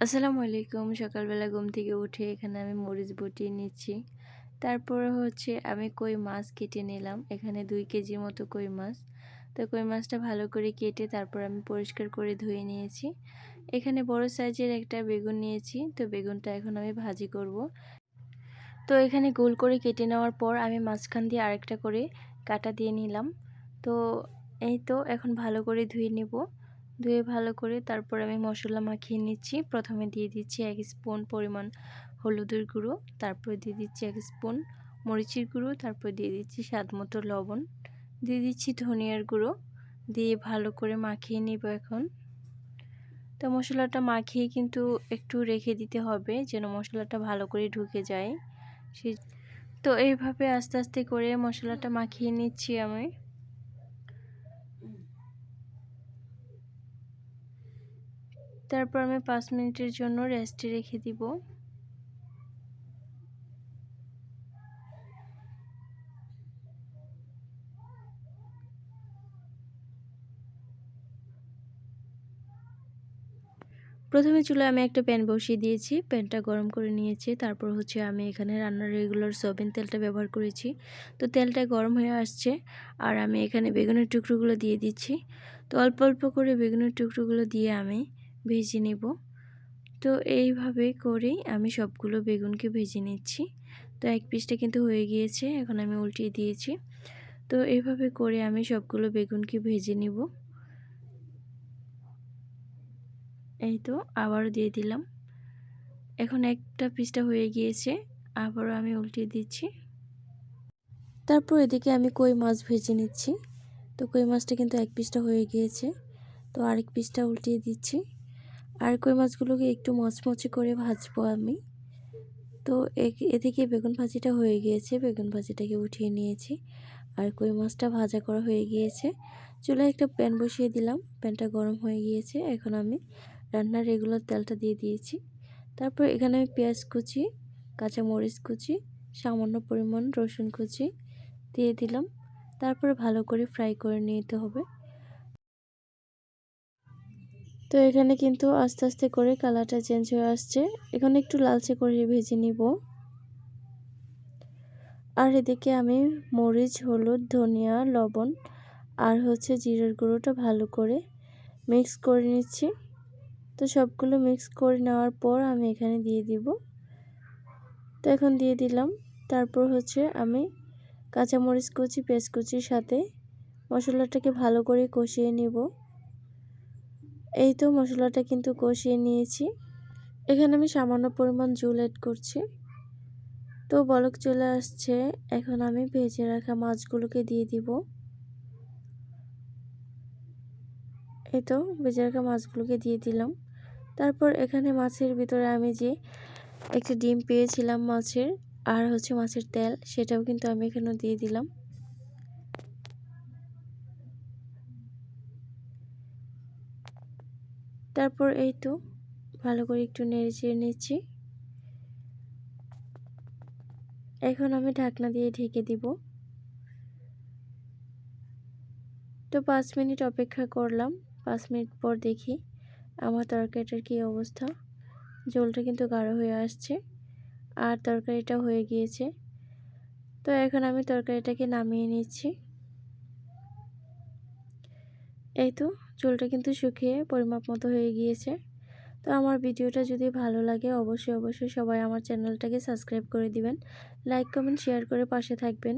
আসসালামু আলাইকুম। সকালবেলা ঘুম থেকে উঠে এখানে আমি মরিচ বটিয়ে নিচ্ছি। তারপরে হচ্ছে আমি কই মাছ কেটে নিলাম। এখানে দুই কেজির মতো কই মাছ। তো কই মাছটা ভালো করে কেটে তারপর আমি পরিষ্কার করে ধুয়ে নিয়েছি। এখানে বড় সাইজের একটা বেগুন নিয়েছি। তো বেগুনটা এখন আমি ভাজি করব। তো এখানে গোল করে কেটে নেওয়ার পর আমি মাঝখান দিয়ে আরেকটা করে কাটা দিয়ে নিলাম। তো এই তো এখন ভালো করে ধুয়ে নেব। ধুয়ে ভালো করে তারপর আমি মশলা মাখিয়ে নিচ্ছি। প্রথমে দিয়ে দিচ্ছি এক স্পুন পরিমাণ হলুদের গুঁড়ো, তারপর দিয়ে দিচ্ছি এক স্পুন মরিচের গুঁড়ো, তারপর দিয়ে দিচ্ছি স্বাদ মতো লবণ। দিয়ে দিচ্ছি ধনিয়ার গুঁড়ো, দিয়ে ভালো করে মাখিয়ে নিব এখন। তো মশলাটা মাখিয়ে কিন্তু একটু রেখে দিতে হবে যেন মশলাটা ভালো করে ঢুকে যায়। সে তো এইভাবে আস্তে আস্তে করে মশলাটা মাখিয়ে নিচ্ছি আমি। তারপর আমি পাঁচ মিনিটের জন্য রেস্টে রেখে দিব। প্রথমে চুলায় আমি একটা প্যান বসিয়ে দিয়েছি, প্যানটা গরম করে নিয়েছি, তারপর হচ্ছে আমি এখানে রান্নার রেগুলার সয়াবিন তেলটা ব্যবহার করেছি। তো তেলটা গরম হয়ে আসছে, আর আমি এখানে বেগুনের টুকরোগুলো দিয়ে দিচ্ছি। তো অল্প অল্প করে বেগুনের টুকরোগুলো দিয়ে আমি ভেজে নেব। তো এইভাবে করেই আমি সবগুলো বেগুনকে ভেজে নিচ্ছি। তো এক পিসটা কিন্তু হয়ে গিয়েছে, এখন আমি উল্টিয়ে দিয়েছি। তো এইভাবে করে আমি সবগুলো বেগুনকে ভেজে নিব। এই তো, আবারও দিয়ে দিলাম। এখন একটা পিসটা হয়ে গিয়েছে, আবারও আমি উল্টিয়ে দিচ্ছি। তারপর এদিকে আমি কই মাছ ভেজে নিচ্ছি। তো কই মাছটা কিন্তু এক পিসটা হয়ে গিয়েছে। তো আরেক পিসটা উল্টিয়ে দিচ্ছি। আর কই মাছগুলোকে একটু মচমচে করে ভাজবো আমি। তো এদিকে বেগুন ভাজিটা হয়ে গিয়েছে, বেগুন ভাজিটাকে উঠিয়ে নিয়েছি। আর কই মাছটা ভাজা করা হয়ে গিয়েছে। চুলায় একটা প্যান বসিয়ে দিলাম, প্যানটা গরম হয়ে গিয়েছে। এখন আমি রান্নার রেগুলার তেলটা দিয়ে দিয়েছি। তারপর এখানে আমি পেঁয়াজ কুচি কাঁচা মরিচ কুচি, সামান্য পরিমাণ রসুন কুচি দিয়ে দিলাম। তারপরে ভালো করে ফ্রাই করে নিতে হবে। তো এখানে কিন্তু আস্তে আস্তে করে কালারটা চেঞ্জ হয়ে আসছে। এখানে একটু লালচে করে ভেজে নিব। আর এদিকে আমি মরিচ, হলুদ, ধনিয়া, লবণ আর হচ্ছে জিরের গুঁড়োটা ভালো করে মিক্স করে নিচ্ছি। তো সবগুলো মিক্স করে নেওয়ার পর আমি এখানে দিয়ে দিব। তো এখন দিয়ে দিলাম। তারপর হচ্ছে আমি কাঁচামরিচ কুচি পেঁয়াজ কুচির সাথে মশলাটাকে ভালো করে কষিয়ে নিব। এই তো মশলাটা কিন্তু কষিয়ে নিয়েছি। এখানে আমি সামান্য পরিমাণ জুল অ্যাড করছি। তো বলক চলে আসছে। এখন আমি ভেজে রাখা মাছগুলোকে দিয়ে দিব। এই তো ভেজে রাখা মাছগুলোকে দিয়ে দিলাম। তারপর এখানে মাছের ভিতরে আমি যে একটা ডিম পেয়েছিলাম মাছের, আর হচ্ছে মাছের তেল, সেটাও কিন্তু আমি এখানে দিয়ে দিলাম। তারপর এই তো, ভালো করে একটু নেড়ে চেড়ে নিচ্ছি। এখন আমি ঢাকনা দিয়ে ঢেকে দিব। তো পাঁচ মিনিট অপেক্ষা করলাম, পাঁচ মিনিট পর দেখি আমার তরকারিটার কী অবস্থা। জলটা কিন্তু গাঢ় হয়ে আসছে, আর তরকারিটা হয়ে গিয়েছে। তো এখন আমি তরকারিটাকে নামিয়ে নিচ্ছি। এই তো, চুলটা কিন্তু শুকিয়ে পরিমাপ মতো হয়ে গিয়েছে। তো আমার ভিডিওটা যদি ভালো লাগে, অবশ্যই অবশ্যই সবাই আমার চ্যানেলটাকে সাবস্ক্রাইব করে দিবেন। লাইক, কমেন্ট, শেয়ার করে পাশে থাকবেন।